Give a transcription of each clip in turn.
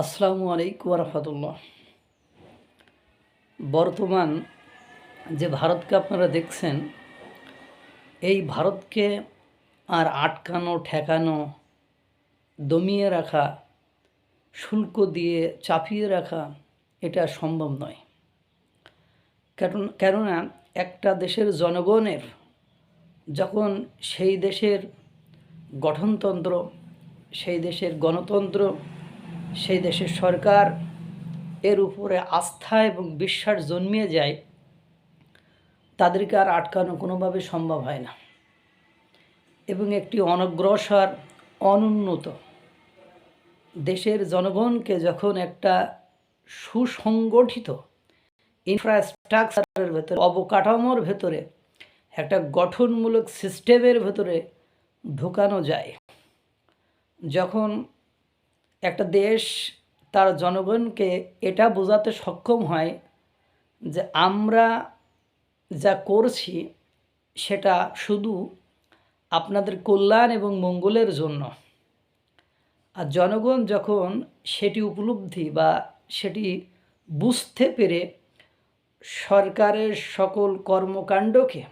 আসসালামু আলাইকুম রহমতুল্লাহ। বর্তমান যে ভারতকে আপনারা দেখছেন, এই ভারতকে আর আটকানো, ঠেকানো, দমিয়ে রাখা, শুল্ক দিয়ে চাপিয়ে রাখা এটা সম্ভব নয়। কারণ কেননা একটা দেশের জনগণের যখন সেই দেশের গঠনতন্ত্র, সেই দেশের গণতন্ত্র সেই দেশের সরকার এর উপরে আস্থা এবং বিশ্বাস জন্মিয়ে যায়, তাদেরকে আর আটকানো কোনোভাবে সম্ভব হয় না। এবং একটি অনগ্রসর, অনুন্নত দেশের জনগণকে যখন একটা সুসংগঠিত ইনফ্রাস্ট্রাকচারের ভেতরে, অবকাঠামোর ভেতরে, একটা গঠনমূলক সিস্টেমের ভেতরে ঢোকানো যায়, যখন একটা দেশ তার জনগণকে এটা বোঝাতে সক্ষম হয় যে আমরা যা করছি সেটা শুধু আপনাদের কল্যাণ এবং মঙ্গলের জন্য। আর জনগণ যখন সেটি উপলব্ধি বা সেটি বুঝতে পেরে সরকারের সকল কর্মকাণ্ডকে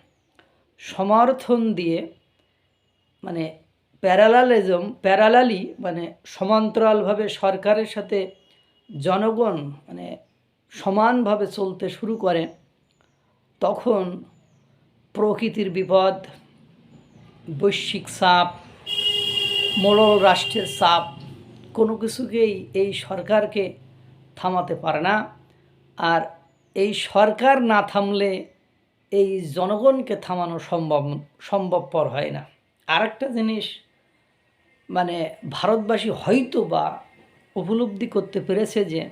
সমর্থন দিয়ে মানে প্যারালালিজম, প্যারালালি মানে সমান্তরালভাবে সরকারের সাথে জনগণ মানে সমানভাবে চলতে শুরু করে, তখন প্রকৃতির বিপদ, বৈশ্বিক চাপ মোড়ল রাষ্ট্রের চাপ, কোনো কিছুকেই এই সরকারকে থামাতে পারে না। আর এই সরকার না থামলে এই জনগণকে থামানো সম্ভব, সম্ভবপর হয় না। আরেকটা জিনিস মানে ভারতবাসী হয়তো বা উপলব্ধি করতে পেরেছে যে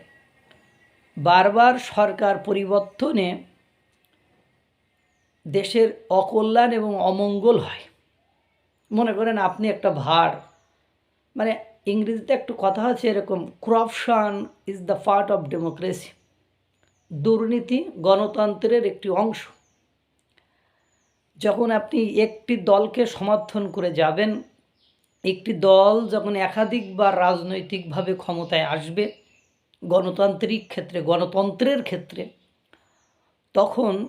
বারবার সরকার পরিবর্তনে দেশের অকল্যাণ এবং অমঙ্গল হয়। মনে করেন আপনি একটা ভার মানে ইংরেজিতে একটু কথা আছে এরকম corruption is the part of democracy দুর্নীতি গণতন্ত্রের একটি অংশ। যখন আপনি একটি দলকে সমর্থন করে যাবেন একটি দল যখন একাধিকবার রাজনৈতিকভাবে ক্ষমতায় আসবে, গণতান্ত্রিক ক্ষেত্রে, গণতন্ত্রের ক্ষেত্রে, তখন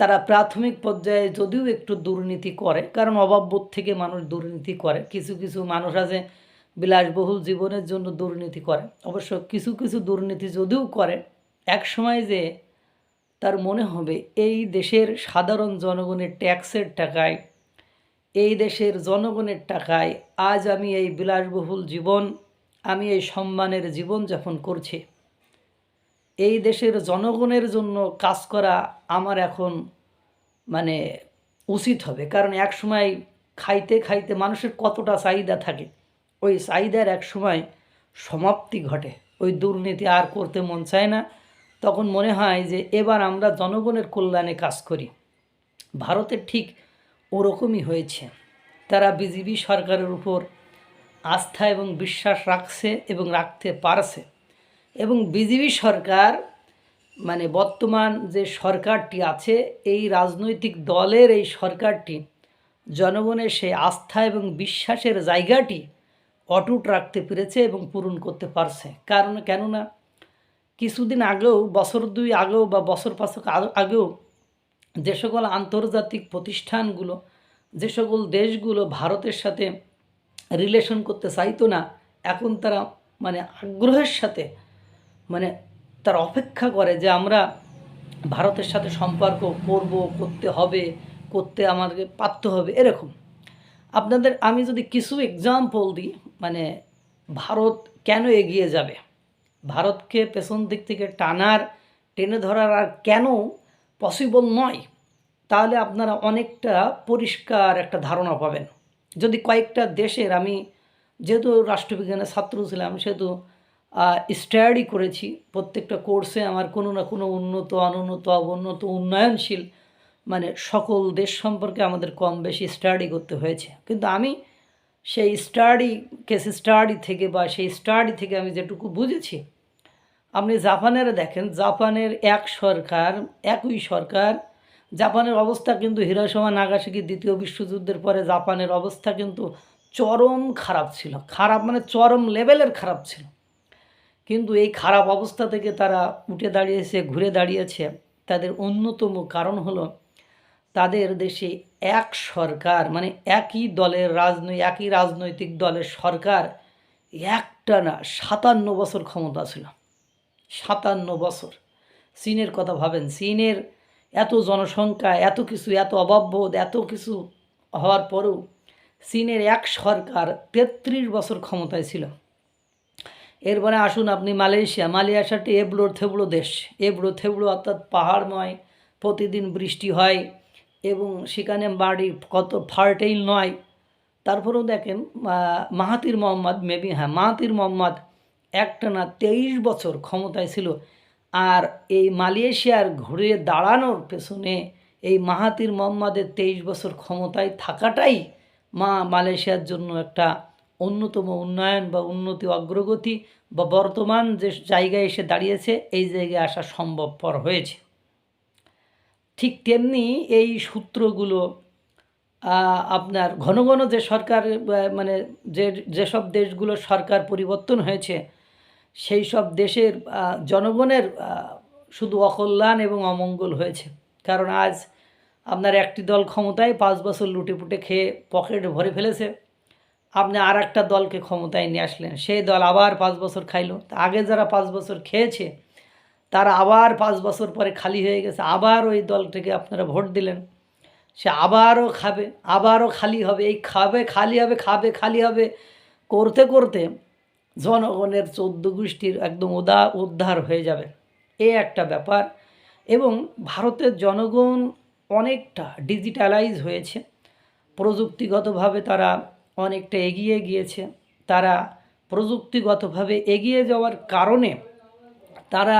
তারা প্রাথমিক পর্যায়ে যদিও একটু দুর্নীতি করে, কারণ অভাববোধ থেকে মানুষ দুর্নীতি করে। কিছু কিছু মানুষ আছে বিলাসবহুল জীবনের জন্য দুর্নীতি করে। অবশ্য কিছু কিছু দুর্নীতি যদিও করে, এক সময় যে তার মনে হবে, এই দেশের সাধারণ জনগণের ট্যাক্সের টাকায় এই দেশের জনগণের টাকায় আজ আমি এই বিলাসবহুল জীবন, আমি এই সম্মানের জীবন যাপন করছি। এই দেশের জনগণের জন্য কাজ করা আমার এখন মানে উচিত হবে, কারণ এক সময় খাইতে খাইতে মানুষের কতটা চাহিদা থাকে, ওই চাহিদার এক সময় সমাপ্তি ঘটে। ওই দুর্নীতি আর করতে মন চায় না। তখন মনে হয় যে এবার আমরা জনগণের কল্যাণে কাজ করি। ভারতের ঠিক ওরকমই হয়েছে। তারা বিজেপি সরকারের উপর আস্থা এবং বিশ্বাস রাখছে এবং রাখতে পারছে। এবং বিজেপি সরকার মানে বর্তমান যে সরকারটি আছে, এই রাজনৈতিক দলের এই সরকারটি, জনগণের সেই আস্থা এবং বিশ্বাসের জায়গাটি অটুট রাখতে পেরেছে এবং পূরণ করতে পারছে। কারণ, কেননা, কিছুদিন আগেও, বছর দুই আগেও বা বছর পাঁচক আগেও যে সকল আন্তর্জাতিক প্রতিষ্ঠানগুলো, যে সকল দেশগুলো ভারতের সাথে রিলেশন করতে চাইতো না, এখন তারা মানে আগ্রহের সাথে মানে তার অপেক্ষা করে যে আমরা ভারতের সাথে সম্পর্ক করব, করতে হবে, করতে আমাদেরকে পারতে হবে, এরকম। আপনাদের আমি যদি কিছু এক্সাম্পল দিই মানে ভারত কেন এগিয়ে যাবে? ভারতকে পেছন দিক থেকে টানার, টেনে ধরার আর কেন পসিবল নয়, তাহলে আপনারা অনেকটা পরিষ্কার একটা ধারণা পাবেন। যদি কয়েকটা দেশের আমি যেহেতু রাষ্ট্রবিজ্ঞানের ছাত্র ছিলাম, সেহেতু স্টাডি করেছি, প্রত্যেকটা কোর্সে আমার কোনো না কোনো উন্নত, অনুন্নত অবন্নত উন্নয়নশীল মানে সকল দেশ সম্পর্কে আমাদের কম বেশি স্টাডি করতে হয়েছে। কিন্তু আমি সেই স্টাডি কেস স্টাডি থেকে বা সেই স্টাডি থেকে আমি যেটুকু বুঝেছি আপনি জাপানের দেখেন, জাপানের এক সরকার, একই সরকার, জাপানের অবস্থা কিন্তু হিরোসীমা নাগাসাকি দ্বিতীয় বিশ্বযুদ্ধের পরে জাপানের অবস্থা কিন্তু চরম খারাপ ছিল। খারাপ মানে চরম লেভেলের খারাপ ছিল। কিন্তু এই খারাপ অবস্থা থেকে তারা উঠে দাঁড়িয়েছে, ঘুরে দাঁড়িয়েছে। তাদের অন্যতম কারণ হলো তাদের দেশে এক সরকার মানে একই দলের রাজনৈতিক একই রাজনৈতিক দলের সরকার একটা না, সাতান্ন বছর ক্ষমতা ছিল। সাতান্ন বছর। চীনের কথা ভাবেন, চীনের এত জনসংখ্যা, এত কিছু, এত অভাববোধ, এত কিছু হওয়ার পরেও চীনের এক সরকার তেত্রিশ বছর ক্ষমতায় ছিল। এরপরে আসুন আপনি মালয়েশিয়া। মালয়েশিয়াটি এবড়ো থেবড়ো দেশ। এবড়ো থেবড়ো অর্থাৎ পাহাড়ময়, প্রতিদিন বৃষ্টি হয় এবং সেখানে বাড়ি কত ফার্টাইল নয়। তারপরেও দেখেন মাহাতির মোহাম্মদ, মেবি হ্যাঁ মাহাতির মোহাম্মদ একটানা তেইশ বছর ক্ষমতায় ছিল আর এই মালয়েশিয়ার ঘুরে দাঁড়ানোর পেছনে এই মাহাতির মোহাম্মদের তেইশ বছর ক্ষমতায় থাকাটাই মা মালয়েশিয়ার জন্য একটা অন্যতম উন্নয়ন বা উন্নতি অগ্রগতি বা বর্তমান যে জায়গায় এসে দাঁড়িয়েছে, এই জায়গায় আসা সম্ভবপর হয়েছে। ঠিক তেমনি এই সূত্রগুলো আপনার ঘন ঘন যে সরকার মানে যে, যেসব দেশগুলো সরকার পরিবর্তন হয়েছে সেই সব দেশের জনগণের শুধু অকল্যাণ এবং অমঙ্গল হয়েছে। কারণ আজ আপনার একটি দল ক্ষমতায় পাঁচ বছর লুটে পুটে খেয়ে পকেট ভরে ফেলেছে। আপনি আর একটা দলকে ক্ষমতায় নিয়ে আসলেন। সেই দল আবার পাঁচ বছর খাইলো। তা আগে যারা পাঁচ বছর খেয়েছে, তারা আবার পাঁচ বছর পরে খালি হয়ে গেছে। আবার ওই দলটাকে আপনারা ভোট দিলেন। সে আবারও খাবে, আবারও খালি হবে। এই খাবে, খালি হবে, খাবে, খালি হবে। করতে করতে জনগণের চৌদ্দ গোষ্ঠীর একদম উদা, উদ্ধার হয়ে যাবে। এ একটা ব্যাপার। এবং ভারতের জনগণ অনেকটা ডিজিটালাইজ হয়েছে। প্রযুক্তিগতভাবে তারা অনেকটা এগিয়ে গিয়েছে। তারা প্রযুক্তিগতভাবে এগিয়ে যাওয়ার কারণে তারা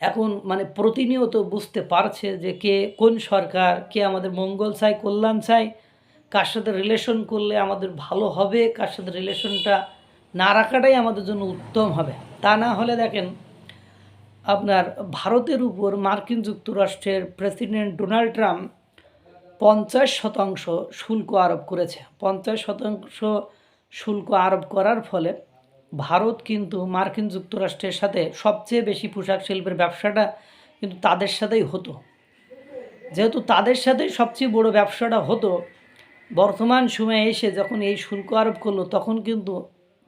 এখন মানে প্রতিনিয়ত বুঝতে পারছে যে কে কোন সরকার, কে আমাদের মঙ্গল চায় কল্যাণ চাই, কার সাথে রিলেশন করলে আমাদের ভালো হবে, কার সাথে রিলেশনটা না রাখাটাই আমাদের জন্য উত্তম হবে। তা না হলে দেখেন, আপনার ভারতের উপর মার্কিন যুক্তরাষ্ট্রের প্রেসিডেন্ট ডোনাল্ড ট্রাম্প পঞ্চাশ শতাংশ শুল্ক আরোপ করেছে। পঞ্চাশ শতাংশ শুল্ক আরোপ করার ফলে ভারত কিন্তু মার্কিন যুক্তরাষ্ট্রের সাথে সবচেয়ে বেশি পোশাক শিল্পের ব্যবসাটা কিন্তু তাদের সাথেই হতো। যেহেতু তাদের সাথেই সবচেয়ে বড় ব্যবসাটা হতো, বর্তমান সময়ে এসে যখন এই শুল্ক আরোপ করল, তখন কিন্তু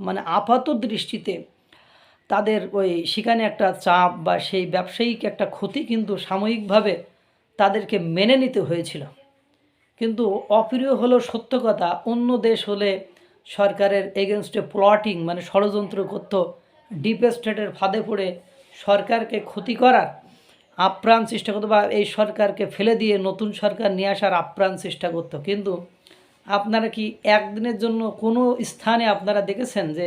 মানে আপাত দৃষ্টিতে তাদের ওই সেখানে একটা চাপ বা সেই ব্যবসায়িক একটা ক্ষতি কিন্তু সাময়িকভাবে তাদেরকে মেনে নিতে হয়েছিল। কিন্তু অপ্রিয় হলো সত্য কথা, অন্য দেশ হলে সরকারের এগেনস্টে প্লটিং মানে ষড়যন্ত্র করত ডিপ স্টেটের ফাঁদে পড়ে সরকারকে ক্ষতি করার আপ্রাণ চেষ্টা করতো বা এই সরকারকে ফেলে দিয়ে নতুন সরকার নিয়ে আসার আপ্রাণ চেষ্টা করতো। কিন্তু আপনারা কি একদিনের জন্য কোনো স্থানে আপনারা দেখেছেন যে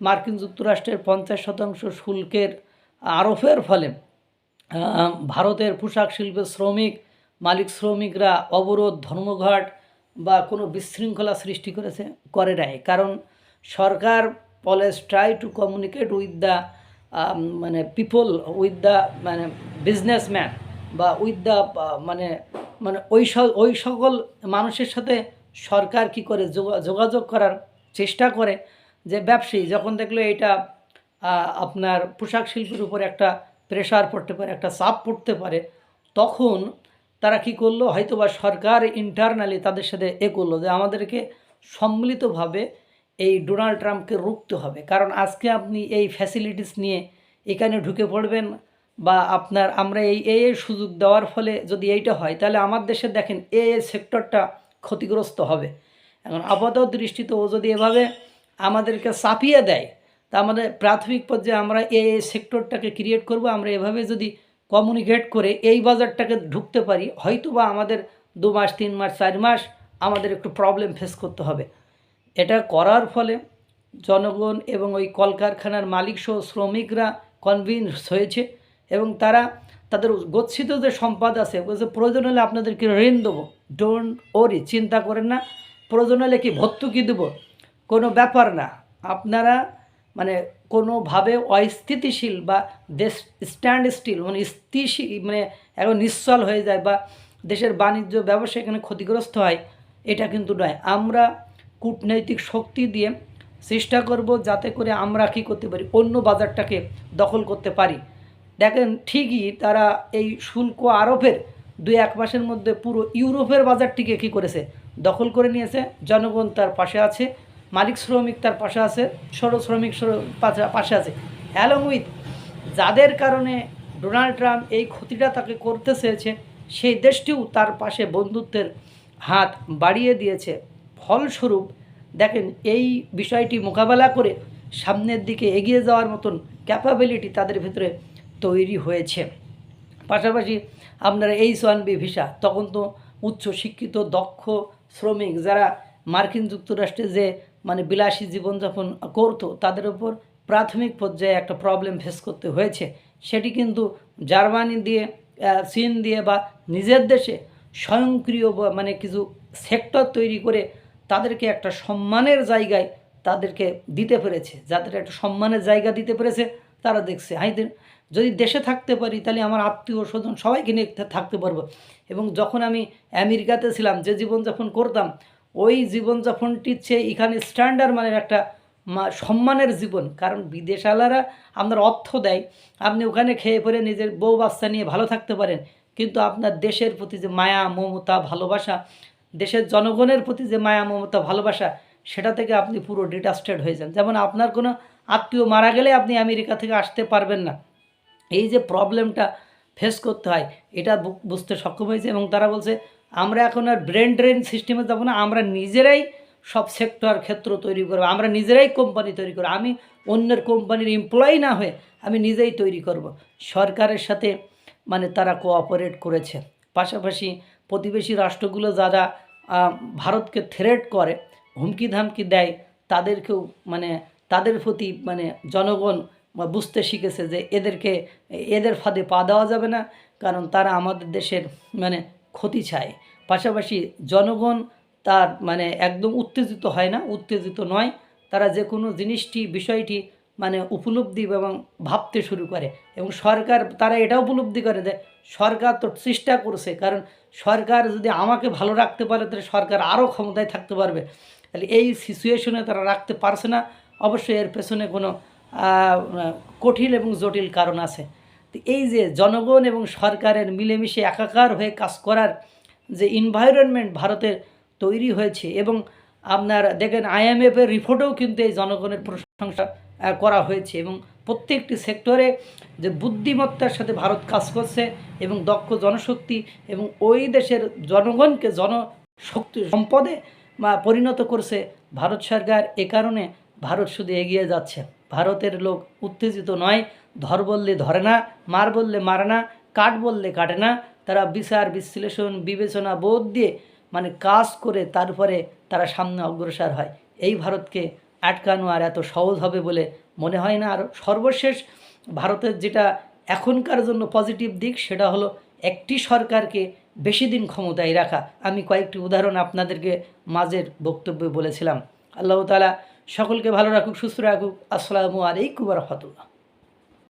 মার্কিন যুক্তরাষ্ট্রের পঞ্চাশ শতাংশ শুল্কের আরোপের ফলে ভারতের পোশাক শিল্পের শ্রমিক, মালিক শ্রমিকরা অবরোধ, ধর্মঘট বা কোনো বিশৃঙ্খলা সৃষ্টি করেছে, করে নাই? কারণ সরকার পলেস try to communicate with the মানে পিপল উইথ দ্য মানে বিজনেসম্যান বা উইথ দ্য মানে মানে ওই ওই সকল মানুষের সাথে সরকার কি করে যোগা- যোগাযোগ করার চেষ্টা করে যে ব্যবসায়ী যখন দেখল এটা আপনার পোশাক শিল্পের উপর একটা প্রেশার পড়তে পারে, একটা চাপ পড়তে পারে, তখন তারা কি করল? হয়তোবা সরকার ইন্টারনালি তাদের সাথে এ করল যে আমাদেরকে সম্মিলিতভাবে এই ডোনাল্ড ট্রাম্পকে রুখতে হবে। কারণ আজকে আপনি এই ফ্যাসিলিটিস নিয়ে এখানে ঢুকে পড়বেন বা আপনার আমরা এই এ সুযোগ দেওয়ার ফলে যদি এইটা হয়, তাহলে আমার দেশে দেখেন এ সেক্টরটা ক্ষতিগ্রস্ত হবে। এখন আপাত দৃষ্টিতে ও যদি এভাবে আমাদেরকে চাপিয়ে দেয়, তা আমাদের প্রাথমিক পর্যায়ে আমরা এই সেক্টরটাকে ক্রিয়েট করব। আমরা এভাবে যদি কমিউনিকেট করে এই বাজারটাকে ঢুকতে পারি হয়তো বা আমাদের দু মাস, তিন মাস, চার মাস আমাদের একটু প্রবলেম ফেস করতে হবে। এটা করার ফলে জনগণ এবং ওই কলকারখানার মালিকসহ শ্রমিকরা কনভিন্স হয়েছে এবং তারা তাদের গচ্ছিত যে সম্পদ আছে, বলছে, প্রয়োজন হলে আপনাদেরকে ঋণ দেবো। ডোন্ট ওরি চিন্তা করেন না। প্রয়োজন হলে কি ভর্তুকি দেবো? কোনো ব্যাপার না। আপনারা মানে কোনোভাবে অস্থিতিশীল বা দেশ স্ট্যান্ড স্টিল মানে স্থিতিশীল মানে এখন নিশ্চল হয়ে যায় বা দেশের বাণিজ্য ব্যবসা এখানে ক্ষতিগ্রস্ত হয়, এটা কিন্তু নয়। আমরা কূটনৈতিক শক্তি দিয়ে চেষ্টা করব যাতে করে আমরা কী করতে পারি? অন্য বাজারটাকে দখল করতে পারি। দেখেন ঠিকই তারা এই শুল্ক আরোপের দুই এক মাসের মধ্যে পুরো ইউরোপের বাজারটিকে কী করেছে? দখল করে নিয়েছে। জনগণ তার পাশে আছে, মালিক শ্রমিক তার পাশে আছে সর শ্রমিক শ্র- পাশে- পাশে আছে। অ্যালং উইথ যাদের কারণে ডোনাল্ড ট্রাম্প এই ক্ষতিটা তাকে করতে চেয়েছে, সেই দেশটিও তার পাশে বন্ধুত্বের হাত বাড়িয়ে দিয়েছে। ফলস্বরূপ দেখেন এই বিষয়টি মোকাবেলা করে সামনের দিকে এগিয়ে যাওয়ার মতন ক্যাপাবিলিটি তাদের ভিতরে তৈরি হয়েছে। পাশাপাশি আপনারা এইচ ওয়ান বি ভিসা তখন তো উচ্চ শিক্ষিত, দক্ষ শ্রমিক যারা মার্কিন যুক্তরাষ্ট্রে যে মানে বিলাসী জীবনযাপন করতো, তাদের উপর প্রাথমিক পর্যায়ে একটা প্রবলেম ফেস করতে হয়েছে। সেটি কিন্তু জার্মানি দিয়ে চীন দিয়ে বা নিজের দেশে স্বয়ংক্রিয় মানে কিছু সেক্টর তৈরি করে তাদেরকে একটা সম্মানের জায়গায় তাদেরকে দিতে পেরেছে। যাদের একটা সম্মানের জায়গা দিতে পেরেছে তারা দেখছে হাইদের যদি দেশে থাকতে পারি তাহলে আমার আত্মীয় স্বজন সবাইকে নিয়ে থাকতে পারব। এবং যখন আমি আমেরিকাতে ছিলাম, যে জীবনযাপন করতাম, ওই জীবনযাপনটির চেয়ে এখানে স্ট্যান্ডার্ড মানের একটা সম্মানের জীবন। কারণ বিদেশালারা আপনার অর্থ দেয়, আপনি ওখানে খেয়ে পরে নিজের বউ বাচ্চা নিয়ে ভালো থাকতে পারেন। কিন্তু আপনার দেশের প্রতি যে মায়া, মমতা, ভালোবাসা, দেশের জনগণের প্রতি যে মায়া, মমতা, ভালোবাসা সেটা থেকে আপনি পুরো ডিটাস্টেড হয়ে যান। যেমন আপনার কোনো আত্মীয় মারা গেলে আপনি আমেরিকা থেকে আসতে পারবেন না। এই যে প্রবলেমটা ফেস করতে হয়, এটা বুঝতে সক্ষম হয়েছে এবং তারা বলছে, আমরা এখন আর ব্রেন ড্রেন সিস্টেমে যাব না, আমরা নিজেরাই সব সেক্টর ক্ষেত্র তৈরি করব, আমরা নিজেরাই কোম্পানি তৈরি করব, আমি অন্যের কোম্পানির এমপ্লয়ি না হয়ে আমি নিজেই তৈরি করব। সরকারের সাথে মানে তারা কোঅপারেট করেছে। পাশাপাশি প্রতিবেশী রাষ্ট্রগুলো যারা ভারতকে থ্রেট করে হুমকি ধামকি দেয়, তাদেরকেও মানে তাদের প্রতি মানে জনগণ বুঝতে শিখেছে যে এদেরকে, এদের ফাঁদে পা দেওয়া যাবে না, কারণ তারা আমাদের দেশের মানে ক্ষতি চায়। পাশাপাশি জনগণ তার মানে একদম উত্তেজিত হয় না, উত্তেজিত নয়, তারা যে কোনো জিনিসটি, বিষয়টি মানে উপলব্ধি এবং ভাবতে শুরু করে এবং সরকার, তারা এটা উপলব্ধি করে যে সরকার তো চেষ্টা করছে, কারণ সরকার যদি আমাকে ভালো রাখতে পারে, তাহলে সরকার আরও ক্ষমতায় থাকতে পারবে। তাহলে এই সিচুয়েশনে তারা রাখতে পারছে না। অবশ্যই এর পেছনে কোনো কঠিন এবং জটিল কারণ আছে। তো এই যে জনগণ এবং সরকারের মিলেমিশে একাকার হয়ে কাজ করার যে এনভায়রনমেন্ট ভারতের তৈরি হয়েছে এবং আপনার দেখেন আইএমএফের রিপোর্টেও কিন্তু এই জনগণের প্রশংসা করা হয়েছে এবং প্রত্যেকটি সেক্টরে যে বুদ্ধিমত্তার সাথে ভারত কাজ করছে এবং দক্ষ জনশক্তি এবং ওই দেশের জনগণকে জনশক্তি সম্পদে পরিণত করছে ভারত সরকার এ কারণে ভারত শুধু এগিয়ে যাচ্ছে। ভারতের লোক উত্তেজিত নয়, ধর বললে ধরে না, মার বললে মারে না, কাট বললে কাটে না। তারা বিচার, বিশ্লেষণ, বিবেচনা, বোধ দিয়ে মানে কাজ করে তারপরে তারা সামনে অগ্রসর হয়। এই ভারতকে আটকানো আর এত সহজ হবে বলে মনে হয় না। আর সর্বশেষ ভারতের যেটা এখনকার জন্য পজিটিভ দিক সেটা হলো একটি সরকারকে বেশি দিন ক্ষমতায় রাখা। আমি কয়েকটি উদাহরণ আপনাদেরকে মাঝের বক্তব্যে বলেছিলাম। আল্লাহ তালা সকলকে ভালো রাখুক, সুস্থ রাখুক। আসসালামু আলাইকুম রহমতুল্লাহ।